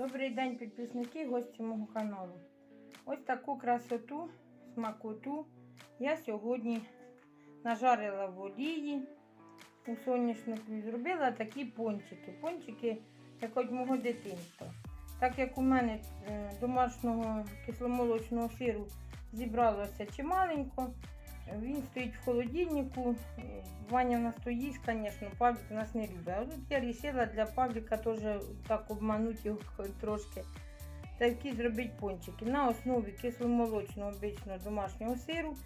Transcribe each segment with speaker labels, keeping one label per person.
Speaker 1: Добрий день, підписники, гості мого каналу. Ось таку красоту, смакоту я сьогодні нажарила в олії у соняшнику зробила такі пончики. Пончики, як від мого дитинства. Так як у мене е, домашнього кисломолочного сиру зібралося чималенько, він стоїть в холодильнику. Ваня в нас то їсть, звісно, Павлік нас не любить. А тут я вирішила для Павліка теж так обманути його трошки. Такі зробити пончики. На основі кисломолочного обичного домашнього сиру.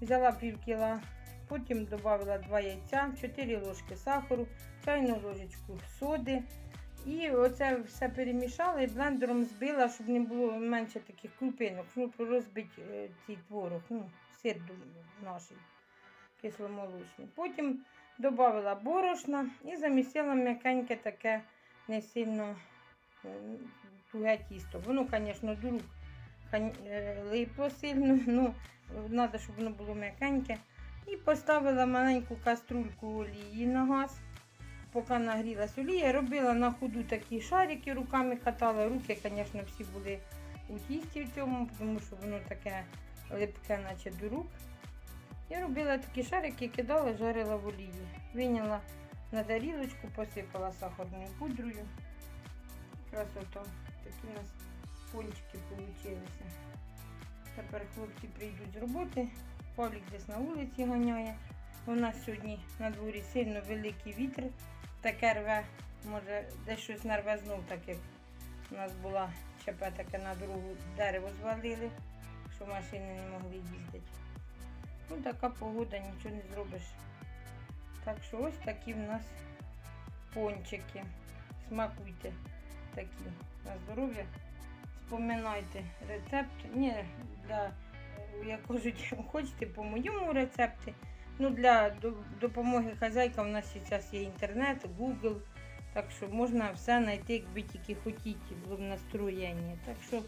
Speaker 1: Взяла пів кіла, потім додала 2 яйця, 4 ложки сахару, чайну ложечку соди. І оце все перемішала і блендером збила, щоб не було менше таких крупинок, щоб розбити е, цей творог, ну, сир наш кисломолочний. Потім додала борошна і замісила м'якеньке таке не сильно е, туге тісто. Воно, звісно, до рук е, липло сильно, ну, треба, щоб воно було м'якеньке. І поставила маленьку каструльку олії на газ. Поки нагрілась олія, робила на ходу такі шарики, руками катала. Руки, звісно, всі були у тісті в цьому, тому що воно таке липке, наче до рук. Я робила такі шарики, кидала, жарила в олії. Виняла на тарілочку, посипала сахарною пудрою. Красота. Такі у нас пончики вийшли. Тепер хлопці прийдуть з роботи. Павлік десь на вулиці ганяє. У нас сьогодні на дворі сильно великий вітер. Таке рве, може, десь щось нарве знов, так як у нас була ЧП таке на дорогу, дерево звалили, що машини не могли їздити. Ну, така погода, нічого не зробиш. Так що ось такі в нас пончики. Смакуйте такі на здоров'я. Споминайте рецепт. Ні, для, як кажуть, хочете по моєму рецепті. Ну, для допомоги хазяйкам у нас зараз є інтернет, Google. Так що можна все знайти, якби тільки хотіти, було б настроєння. Так що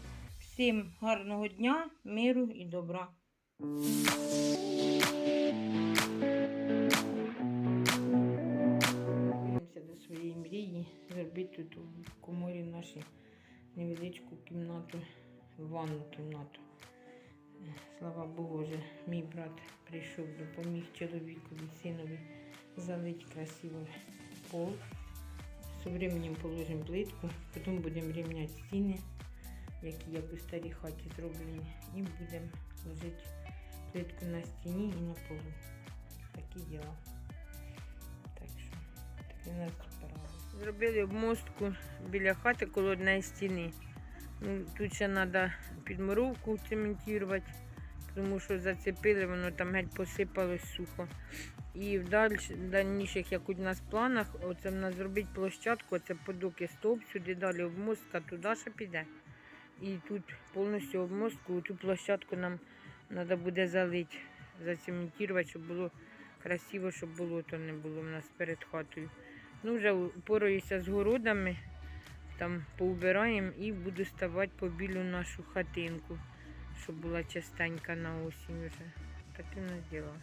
Speaker 1: всім гарного дня, миру і добра. До своєї мрії, зробити тут у коморі наші невеличку кімнату, ванну кімнату. Слава Богу, вже мій брат прийшов, допоміг чоловікові, синові залити красиво пол. З временем положимо плитку, потім будемо рівняти стіни, які як у старій хаті зроблені, і будемо ложити плитку на стіні і на полу. Такі діла. Так що, такі нас справи. Зробили обмостку біля хати коло однієї стіни. Ну, тут ще треба підмуровку цементувати, тому що зацепили, воно там геть посипалось сухо. І в дальніших, як у нас планах, оце в нас зробити площадку, це подоки стовп, сюди далі обмостка, туди ще піде. І тут повністю обмостку, цю площадку нам треба буде залити, зацементувати, щоб було красиво, щоб болото не було в нас перед хатою. Ну, вже упораюся з городами, там поубираємо і буду ставати по білю нашу хатинку, щоб була частенька на осінь вже. Таке діло.